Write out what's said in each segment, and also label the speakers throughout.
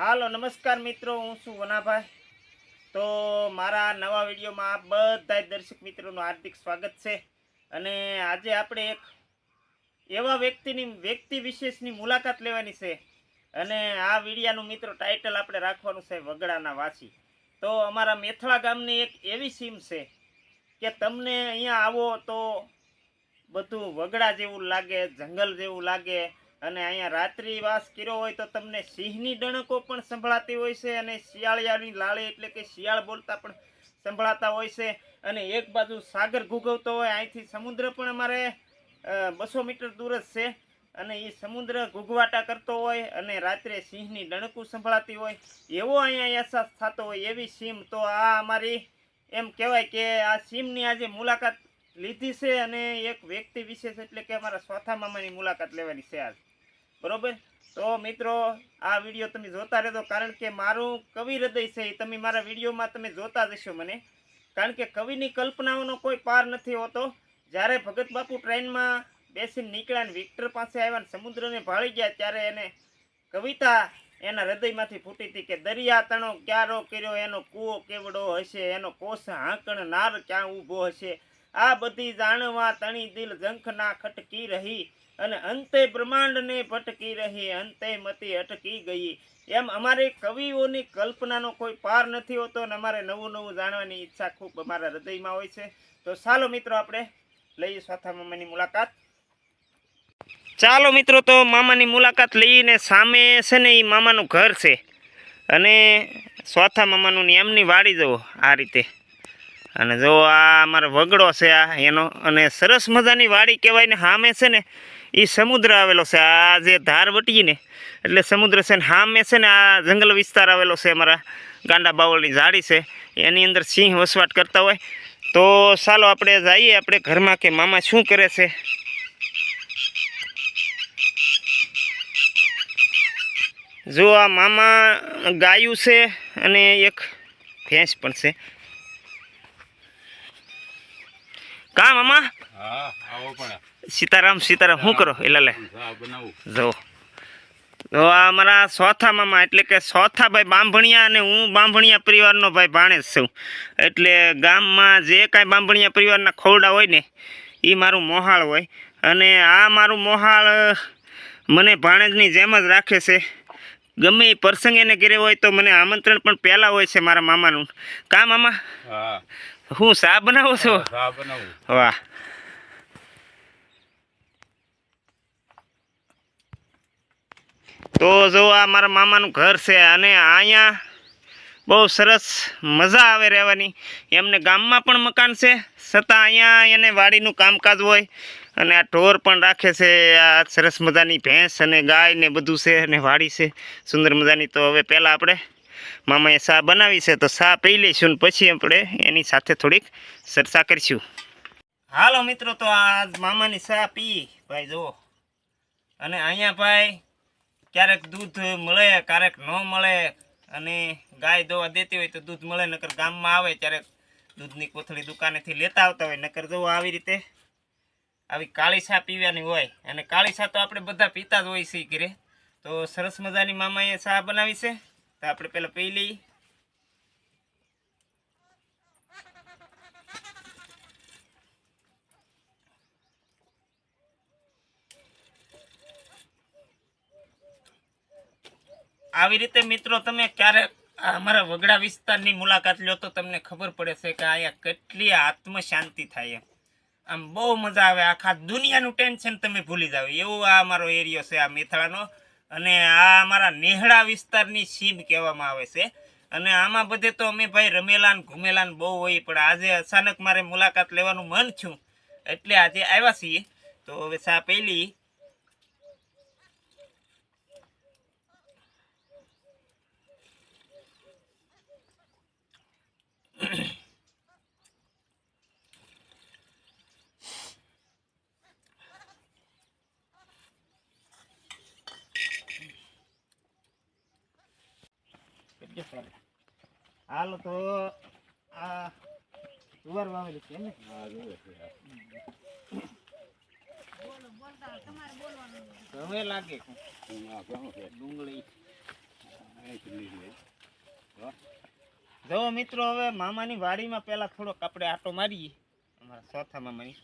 Speaker 1: હાલો, નમસ્કાર મિત્રો, હું છું વનાભાઈ. તો મારા નવા વિડીયોમાં બધા દર્શક મિત્રોનું હાર્દિક સ્વાગત છે. અને આજે આપણે એક એવા વ્યક્તિની, વ્યક્તિ વિશેષની મુલાકાત લેવાની છે. અને આ વિડીયાનું મિત્રો ટાઇટલ આપણે રાખવાનું છે વગડાના વાસી. તો અમારા મેથળા ગામની એક એવી સીમ છે કે તમને અહીંયા આવો તો બધું વગડા જેવું લાગે, જંગલ જેવું લાગે અને અહીંયા રાત્રિ વાસ કર્યો હોય તો તમને સિંહની ડણકો પણ સંભળાતી હોય છે અને શિયાળિયાની લાળી એટલે કે શિયાળ બોલતા પણ સંભળાતા હોય છે. અને એક બાજુ સાગર ઘૂઘવતો હોય, અહીંથી સમુદ્ર પણ અમારે બસો મીટર દૂર જ છે. અને એ સમુદ્ર ઘૂઘવાટા કરતો હોય અને રાત્રે સિંહની ડણકું સંભળાતી હોય, એવો અહીંયા અહેસાસ થતો હોય એવી સીમ. તો આ અમારી, એમ કહેવાય કે આ સીમની આજે મુલાકાત લીધી છે અને એક વ્યક્તિ વિશેષ એટલે કે અમારા ચોથા મામાની મુલાકાત લેવાની છે આજ. બરોબર? તો મિત્રો, આ વીડિયો તમે જોતા રહેજો, કારણ કે મારું કવિ હૃદય છે તમે મારા વિડીયોમાં તમે જોતા જશો મને. કારણ કે કવિની કલ્પનાઓનો કોઈ પાર નથી હોતો. જ્યારે ભગત બાપુ ટ્રેનમાં બેસીને નીકળ્યા વિક્ટર પાસે આવ્યા સમુદ્રને ભાળી ગયા, ત્યારે એને કવિતા એના હૃદયમાંથી ફૂટી હતી કે દરિયા તણો ક્યારો કર્યો, એનો કૂવો કેવડો હશે, એનો કોષ હાંકણ નાર ક્યાં ઊભો હશે આ બધી જાણવા તણી દિલ ઝંખના ખટકી રહી અને અંતે બ્રહ્માંડને ભટકી રહી, અંતે મતી અટકી ગઈ. એમ અમારે કવિઓની કલ્પનાનો કોઈ પાર નથી હોતો અને અમારે નવું નવું જાણવાની ઈચ્છા ખૂબ અમારા હૃદયમાં હોય છે. તો ચાલો મિત્રો આપણે લઈએ સ્વાથા મામાની મુલાકાત. ચાલો મિત્રો, તો મામાની મુલાકાત લઈને સામે છે ને એ મામાનું ઘર છે. અને સ્વાથા મામાનું એમની વાડી જવો આ રીતે. અને જો આ અમારો વગડો છે આ એનો, અને સરસ મજાની વાડી કહેવાય ને સામે છે ને એ સમુદ્ર આવેલો છે. આ જે ધાર વટીએ એટલે સમુદ્ર છે ને સામે છે ને આ જંગલ વિસ્તાર આવેલો છે અમારા ગાંડા બાવળની ઝાડી છે. એની અંદર સિંહ વસવાટ કરતા હોય. તો ચાલો આપણે જઈએ આપણે ઘરમાં કે મામા શું કરે છે? જો આ મામા ગાયું છે અને એક ભેંસ પણ છે. કા મામા?
Speaker 2: હા આવો પણ.
Speaker 1: સીતારામ સીતારામ શું કરો? એલા લે. જો. તો આ અમારા સોથા મામા એટલે કે સોથા ભાઈ બાંભણિયા અને હું બાંભણિયા પરિવારનો ભાઈ ભાણેજ છું. એટલે ગામમાં જે કાંઈ બાંભણિયા પરિવારના ખોરડા હોય ને એ મારું મોહાળ હોય. અને આ મારું મોહાળ મને ભાણેજની જેમ જ રાખે છે. ગમે એ પ્રસંગ એને ઘરે હોય તો મને આમંત્રણ પણ પહેલાં હોય છે મારા મામાનું. કા મામા?
Speaker 2: હા
Speaker 1: શા બનાવું છો?
Speaker 2: બનાવું.
Speaker 1: વાહ. તો જો આ મારા મામાનું ઘર છે અને અહીંયા બહુ સરસ મજા આવે રહેવાની. એમને ગામમાં પણ મકાન છે છતાં અહીંયા એને વાડીનું કામકાજ હોય અને આ ઢોર પણ રાખે છે આ સરસ મજાની ભેંસ અને ગાય ને બધું છે અને વાડી છે. સુંદર મજાની તો હવે પહેલાં આપણે મામાએ શા બનાવી છે તો સા પી લઈશું પછી આપણે એની સાથે થોડીક ચર્ચા કરીશું. હાલો મિત્રો, તો આ મામાની ચા પી. ભાઈ, જુઓ. અને અહીંયા ભાઈ, ક્યારેક દૂધ મળે, ક્યારેક ન મળે, અને ગાય દોવા દેતી હોય તો દૂધ મળે, નકર ગામમાં આવે, ત્યારે દૂધની કોથળી દુકાનેથી લેતા આવતા હોય, નકર જુઓ આવી રીતે આવી કાળી છા પીવાની હોય. અને કાળી છા તો આપણે બધા પીતા જ હોય છે ઘરે. તો સરસ મજાની મામાએ ચા બનાવી છે. તો આપણે પહેલાં પી લઈએ આવી રીતે મિત્રો તમે ક્યારેક અમારા વગડા વિસ્તારની મુલાકાત લો તો તમને ખબર પડે છે કે અહીંયા કેટલી આત્મ શાંતિ થાય આમ બહુ મજા આવે. આખા દુનિયાનું ટેન્શન તમે ભૂલી જાવ એવો આ અમારો એરિયો છે, આ મેથાળાનો. અને આ અમારા નેહડા વિસ્તારની સીમ કહેવામાં આવે છે. અને આમાં બધે તો અમે ભાઈ રમેલા ને ઘૂમેલા ને બહુ હોય, પણ આજે અચાનક મારે મુલાકાત લેવાનું મન થયું. એટલે આજે આવ્યા છીએ. તો હવે સા પહેલી કરજો સાહેબ. હાલો તો આ જુવાર વાવેલી છે ને?
Speaker 2: હા જોવે છે
Speaker 1: હવે લાગે ડુંગળી. જો મિત્રો હવે મામાની વાડીમાં પહેલાં થોડોક આપણે આટો મારીએ. અમારા ચોથા મામાની.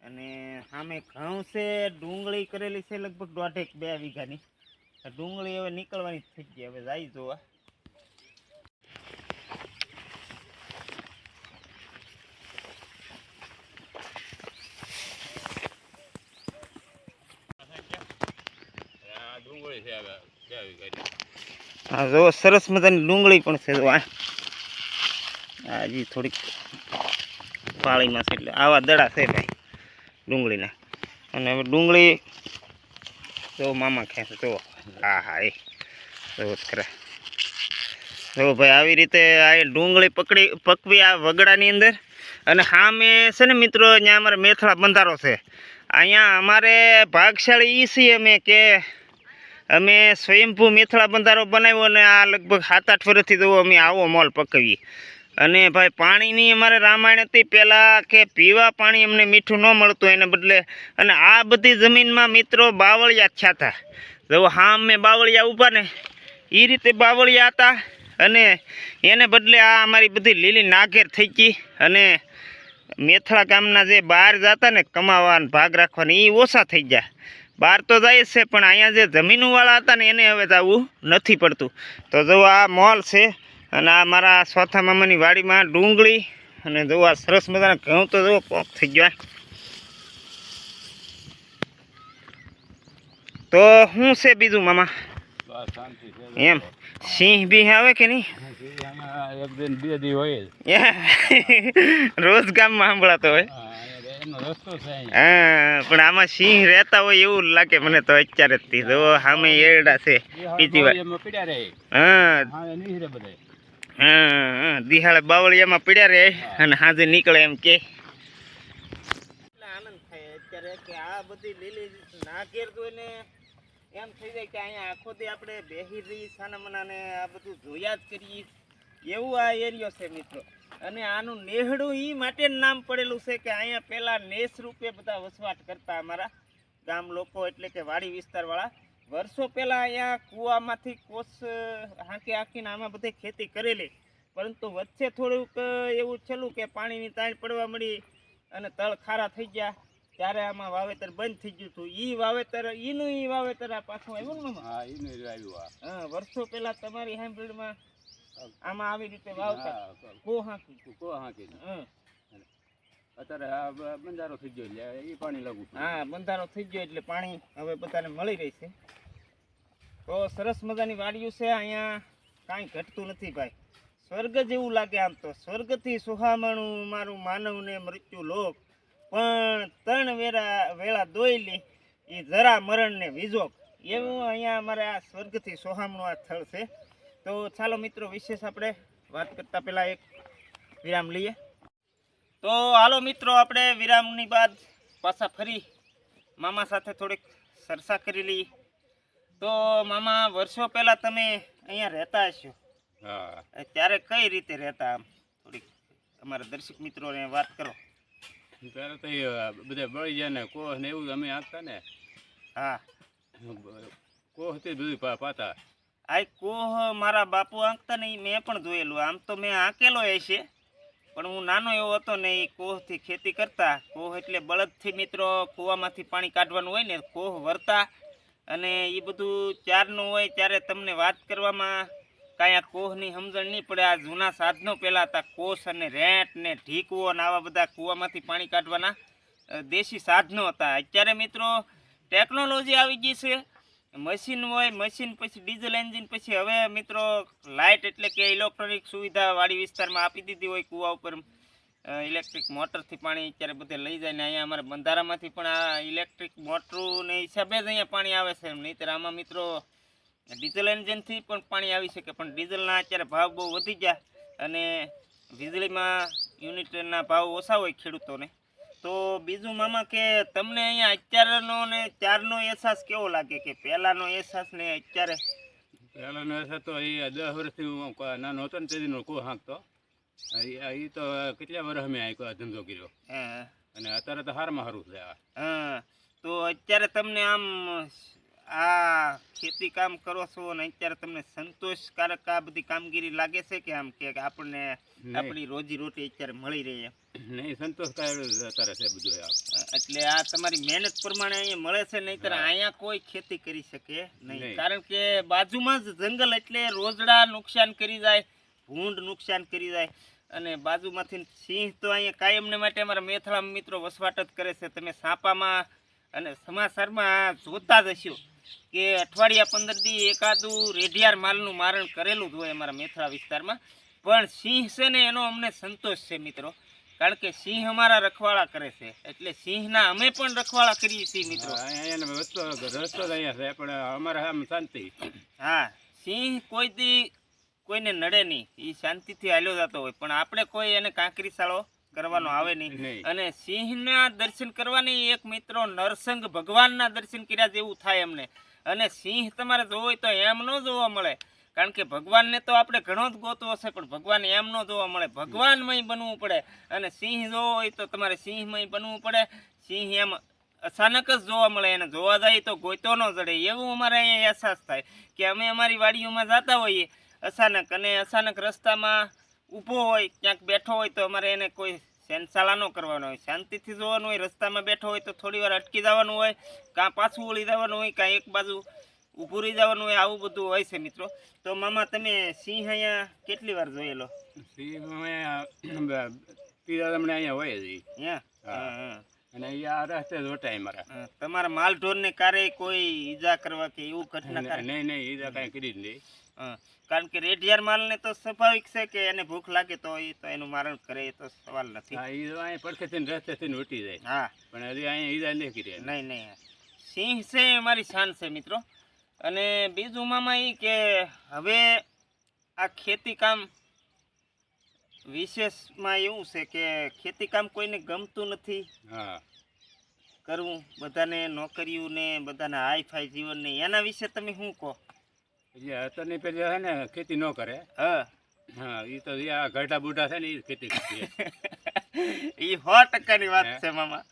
Speaker 1: અને સામે ઘઉં છે ડુંગળી કરેલી છે લગભગ દોઢેક બે વીઘાની. ડુંગળી હવે નીકળવાની થઈ ગઈ હવે જાય જોવા
Speaker 2: આ
Speaker 1: હા, જો, સરસ મજાની ડુંગળી પણ છે, જો, આ. હજી થોડીક પાળીમાં છે, એટલે આવા દડા છે ભાઈ, ડુંગળીના. અને હવે ડુંગળી, જો, મામા ખેંચે જો. હા હા, એ. જો ખરા જો, ભાઈ, આવી રીતે આ ડુંગળી પકડી, પકવી આ વગડાની અંદર. અને હા મેં છે ને, મિત્રો, અહીંયા અમારે મેથળા બંધારો છે. અહીંયા અમારે ભાગશાળી ઈ છીએ અમે કે અમે સ્વયંભૂ મેથળા બંધારો બનાવ્યો અને આ લગભગ સાત આઠ વર્ષથી તો અમે આવો મોલ પકવીએ. અને ભાઈ, પાણીની અમારે રામાયણ હતી. પહેલાં કે પીવા પાણી અમને મીઠું ન મળતું, એને બદલે અને આ બધી જમીનમાં મિત્રો બાવળિયા થયા હતા. જો હા, અમે બાવળિયા ઊભા ને એ રીતે બાવળિયા હતા અને એને બદલે આ અમારી બધી લીલી નાગેર થઈ ગઈ અને મેથળા ગામના જે બહાર જતા ને કમાવાના ભાગ રાખવાના એ ઓછા થઈ ગયા. બહાર તો જાય છે પણ અહીંયા જે જમીનવાળા હતા ને એને હવે જવું નથી પડતું. તો જો આ મોલ છે અને આ મારા ચોથા મામાની વાડીમાં ડુંગળી અને જો આ સરસ મજાના ઘઉં તો જો પોક થઈ ગયા તો શું છે બીજું મામા? એમ. સિંહ બી આવે કે નહીં? રોજ ગામમાં સાંભળાતો હોય.
Speaker 2: હા, એનો
Speaker 1: પણ આમાં સિંહ રહેતા હોય એવું લાગે મને તો અત્યારે જ જો સામે એરડા છે. બીજી વાર. હા.
Speaker 2: હા
Speaker 1: દિહાળે બાવળિયામાં પડ્યા રહે અને હાજે નીકળે એમ કે. આનંદ થાય અત્યારે કે આ બધી લીલી નાગેર જોઈને એમ થઈ જાય કે અહીંયા આખો દી આપણે બેહી રહી ને આ બધું જોયા જ કરીએ. એવું આ એરિયો છે મિત્રો. અને આનું નેહડું એ માટે નામ પડેલું છે કે અહીંયા પહેલા નેસ રૂપે બધા વસવાટ કરતા અમારા ગામ લોકો એટલે કે વાડી વિસ્તારવાળા. વર્ષો પહેલાં અહીંયા કૂવામાંથી કોસ હાંકી હાંકીને આમાં બધે ખેતી કરેલી. પરંતુ વચ્ચે થોડુંક એવું છેલ્લું કે પાણીની તાણ પડવા મળી અને તળ ખારા થઈ ગયા ત્યારે આમાં વાવેતર બંધ થઈ ગયું હતું. ઈ વાવેતર ઈનું ઈ વાવેતર આ પાછું આવ્યું ને
Speaker 2: હા એનું આવ્યું
Speaker 1: હા વર્ષો પહેલા તમારી હાંભળમાં આમાં આવી રીતે વાવતા. કો હાંકી.
Speaker 2: કો- કો હાંકીને.
Speaker 1: હા
Speaker 2: અત્યારે આ બંધારો થઈ ગયો એટલે એ પાણી લાગુ
Speaker 1: હા બંધારો થઈ ગયો એટલે પાણી હવે બધાને મળી રહી છે. તો સરસ મજાની વાડીઓ છે અહીંયા કાંઈ ઘટતું નથી ભાઈ. સ્વર્ગ જેવું લાગે આમ તો. સ્વર્ગથી સુહામણું મારું માનવને મૃત્યુ લોક. પણ ત્રણ વેરા વેળા દોયલી એ જરા મરણને વિજોક એવું અહીંયા અમારે આ સ્વર્ગથી સોહામણું આ સ્થળ છે. તો ચાલો મિત્રો વિશેષ આપણે વાત કરતા પહેલાં એક વિરામ લઈએ. તો હાલો મિત્રો આપણે વિરામની બાદ પાછા ફરી મામા સાથે થોડીક ચર્ચા કરી લઈએ. તો મામા વર્ષો પહેલાં તમે અહીંયા રહેતા હશો. ત્યારે કઈ રીતે રહેતા આમ? થોડીક અમારા દર્શક મિત્રોને વાત કરો.
Speaker 2: ત્યારે તો એ બધા બળી જાય ને કોહ ને એવું અમે આપતા ને.
Speaker 1: હા.
Speaker 2: કોહ તે બધું પાતા.
Speaker 1: આ કોહ મારા બાપુ આંકતા ને મેં પણ જોયેલું. આમ તો મેં આંકેલો હશે પણ હું નાનો એવો હતો ને એ કોહથી ખેતી કરતા. કોહ એટલે બળદથી મિત્રો, કૂવામાંથી પાણી કાઢવાનું હોય ને, કોહ વરતા. અને એ બધું ચારનું હોય ત્યારે તમને વાત કરવામાં કાંઈ આ કોહની સમજણ નહીં પડે. આ જૂના સાધનો પહેલાં હતા, કોસ અને રેંટ ને ઢીકવો ને આવા બધા કૂવામાંથી પાણી કાઢવાના દેશી સાધનો હતા. અત્યારે મિત્રો, ટેકનોલોજી આવી ગઈ છે. મશીન હોય, મશીન પછી ડીઝલ એન્જિન પછી હવે મિત્રો લાઇટ એટલે કે ઇલેક્ટ્રોનિક સુવિધા વાડી વિસ્તારમાં આપી દીધી હોય કૂવા ઉપર. ઇલેક્ટ્રિક મોટરથી પાણી અત્યારે બધે લઈ જાય ને અહીંયા અમારે બંધારામાંથી પણ આ ઇલેક્ટ્રિક મોટરને હિસાબે જ અહીંયા પાણી આવે છે. નહીંતર આમાં મિત્રો ડીઝલ એન્જિનથી પણ પાણી આવી શકે, પણ ડીઝલના અત્યારે ભાવ બહુ વધી ગયા અને વીજળીમાં યુનિટના ભાવ ઓછા હોય ખેડૂતોને. તો બીજું મામા કે તમને અહીંયા અત્યારનો ને ત્યારનો અહેસાસ કેવો લાગે? કે પહેલાંનો અહેસાસ ને અત્યારે?
Speaker 2: પહેલાંનો અહેસાસ તો એ દસ વર્ષથી હું નાનો હતો ને તેથી કોહ હાંકતો. એ તો કેટલા વર્ષ અમે આ ધંધો કર્યો.
Speaker 1: હા.
Speaker 2: અને અત્યારે તો હારમાં સારું છે
Speaker 1: હા. તો અત્યારે તમને આમ આ ખેતી કામ કરો છો અને અત્યારે તમને સંતોષકારક આ બધી કામગીરી લાગે છે કે આમ કે આપણને આપણી રોજી રોટી અત્યારે મળી રહી
Speaker 2: નહીં સંતોષકારક અત્યારે છે બધું
Speaker 1: એટલે આ તમારી મહેનત પ્રમાણે અહીંયા મળે છે નહીંતર અહીંયા કોઈ ખેતી કરી શકે નહીં. કારણ કે બાજુમાં જ જંગલ એટલે રોજડા નુકસાન કરી જાય ભૂંડ નુકસાન કરી જાય. અને બાજુમાંથી સિંહ તો અહીંયા કાયમને માટે અમારા મેથળા મિત્રો વસવાટ જ કરે છે. તમે સાપામાં અને સમાચારમાં જોતા જ હશો કે અઠવાડિયા પંદર દી એકાદું રેઢિયાર માલનું મારણ કરેલું જ હોય અમારા મેથળા વિસ્તારમાં. પણ સિંહ છે ને એનો અમને સંતોષ છે મિત્રો. કારણ કે સિંહ અમારા રખવાળા કરે છે. એટલે સિંહના અમે પણ રખવાળા કરીએ છીએ મિત્રો.
Speaker 2: રસ્તો રસ્તો અહીંયા છે પણ અમારે આમ શાંતિ.
Speaker 1: હા સિંહ કોઈ દી કોઈને નડે નહીં. એ શાંતિથી હાલ્યો જતો હોય. પણ આપણે કોઈ એને કાંકરી સાળો કરવાનો આવે નહીં. અને સિંહના દર્શન કરવાની એક મિત્રો નરસંગ ભગવાનના દર્શન કર્યા જેવું થાય અમને. અને સિંહ તમારે જોવો હોય તો એમ ન જોવા મળે. કારણ કે ભગવાનને તો આપણે ઘણો જ ગોતવો હશે, પણ ભગવાન એમ ન જોવા મળે. ભગવાનમય બનવું પડે. અને સિંહ જોવો હોય તો તમારે સિંહમય બનવું પડે. સિંહ એમ અચાનક જ જોવા મળે. એને જોવા જાય તો ગોતો ન જડે. એવું અમારે અહીંયા અહેસાસ થાય કે અમે અમારી વાડીઓમાં જતા હોઈએ. અચાનક અને અચાનક રસ્તામાં ઊભો હોય, ક્યાંક બેઠો હોય તો અમારે એને કોઈ સેનસાલા ન કરવાનો હોય. શાંતિથી જોવાનું હોય, રસ્તામાં બેઠો હોય તો થોડી વાર અટકી જવાનું હોય, કાં પાછું વળી જવાનું હોય, કાં એક બાજુ રહી જવાનું હોય આવું બધું હોય છે મિત્રો. તો મામા તમે સિંહ અહીંયા કેટલી વાર જોયેલો?
Speaker 2: સિંહ અહીંયા તમને અહીંયા હોય જ હા. અને અહીંયા રસ્તે જ મારા
Speaker 1: હા, તમારા માલઢોરને કારે કોઈ ઈજા કરવા કે એવું ઘટના
Speaker 2: નહીં નહીં ઈજા કાંઈ કરી જ નહીં.
Speaker 1: કારણ કે રેઢિયાર માલને તો સ્વાભાવિક છે કે એને ભૂખ લાગે તો એ તો એનું મારણ કરે એ તો સવાલ નથી.
Speaker 2: હા તો પડખેથી રસ્તેથી વટી જાય.
Speaker 1: હા.
Speaker 2: પણ હજી અહીંયા ઈજા નહીં કરી
Speaker 1: નહીં નહીં. સિંહ છે એ મારી શાન છે મિત્રો. અને બીજું મામા એ કે હવે આ ખેતી કામ વિશેષમાં એવું છે કે ખેતી કામ કોઈને ગમતું નથી કરવું બધાને નોકરીઓ ને બધાને હાઈ ફાઈ જીવન ને એના વિશે તમે શું કહો?
Speaker 2: એટલે અત્યારની પેલી છે ને ખેતી ન કરે.
Speaker 1: હા.
Speaker 2: હા એ તો આ ઘરડા બુઢા છે ને એ ખેતી કરતી
Speaker 1: એ સો ટકાની વાત છે મામા.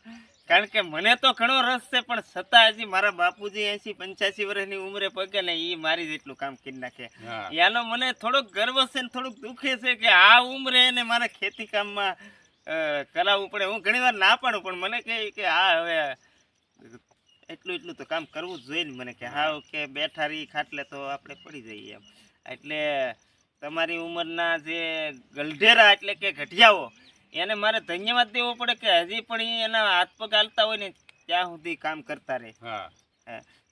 Speaker 1: કારણ કે મને તો ઘણો રસ છે પણ છતાં હજી મારા બાપુજી એસી પંચ્યાસી વર્ષની ઉંમરે પગે ને એ મારી જેટલું કામ કરી નાખે. યાનો મને થોડોક ગર્વ છે ને થોડુંક દુઃખે છે કે આ ઉંમરે એને મારા ખેતી કામમાં કરાવવું પડે. હું ઘણી વાર ના પાડું પણ મને કહે કે હા હવે એટલું એટલું તો કામ કરવું જોઈએ ને મને કે હા કે બેઠા રહી ખાટલે તો આપણે પડી જઈએ એમ. એટલે તમારી ઉંમરના જે ગલઢેરા એટલે કે ગઢિયાઓ એને મારે ધન્યવાદ દેવો પડે કે હજી પણ એના હાથ પગ હાલતા હોય ને ત્યાં સુધી કામ કરતા રહે.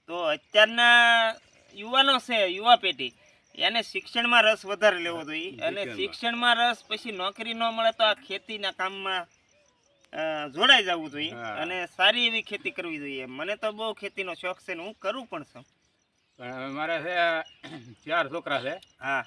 Speaker 1: તો અત્યારના યુવાનો છે યુવા પેઢી એને શિક્ષણમાં રસ વધારે લેવો જોઈએ. અને
Speaker 2: શિક્ષણમાં.
Speaker 1: રસ પછી નોકરી ન મળે તો આ ખેતીના કામમાં જોડાઈ જવું જોઈએ અને સારી એવી ખેતી કરવી જોઈએ. મને તો બહુ ખેતીનો શોખ છે ને હું કરું પણ છું.
Speaker 2: મારે છે ચાર છોકરા છે.
Speaker 1: હા.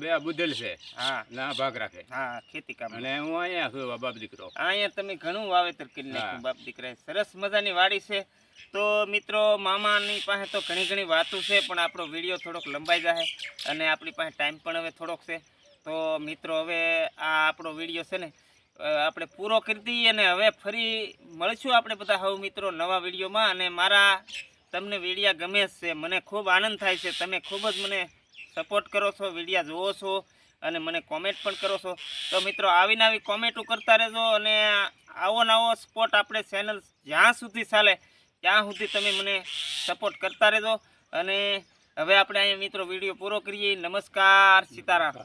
Speaker 2: બે બુદ્ધેલ છે.
Speaker 1: હા.
Speaker 2: ના ભાગ રાખે.
Speaker 1: હા ખેતી કામ.
Speaker 2: અને હું અહીંયા છું બાપ દીકરો.
Speaker 1: અહીંયા તમે ઘણું વાવેતર કરી નાખ્યું બાપ દીકરા સરસ મજાની વાડી છે. તો મિત્રો મામાની પાસે તો ઘણી ઘણી વાતો છે પણ આપણો વીડિયો થોડોક લંબાઈ જાય અને આપણી પાસે ટાઈમ પણ હવે થોડોક છે. તો મિત્રો હવે આ આપણો વીડિયો છે ને આપણે પૂરો કરી દઈએ અને હવે ફરી મળશું આપણે બધા હવે મિત્રો નવા વિડીયોમાં. અને મારા તમને વિડીયા ગમે છે. મને ખૂબ આનંદ થાય છે. તમે ખૂબ જ મને સપોર્ટ કરો છો વિડીયા જુઓ છો અને મને કોમેન્ટ પણ કરો છો. તો મિત્રો આવીને આવી કોમેન્ટો કરતા રહેજો અને આવો નવો સપોર્ટ આપણે ચેનલ જ્યાં સુધી ચાલે, ત્યાં સુધી તમે મને સપોર્ટ કરતા રહેજો. અને હવે આપણે અહીંયા મિત્રો વીડિયો પૂરો કરીએ. નમસ્કાર, સીતારામ.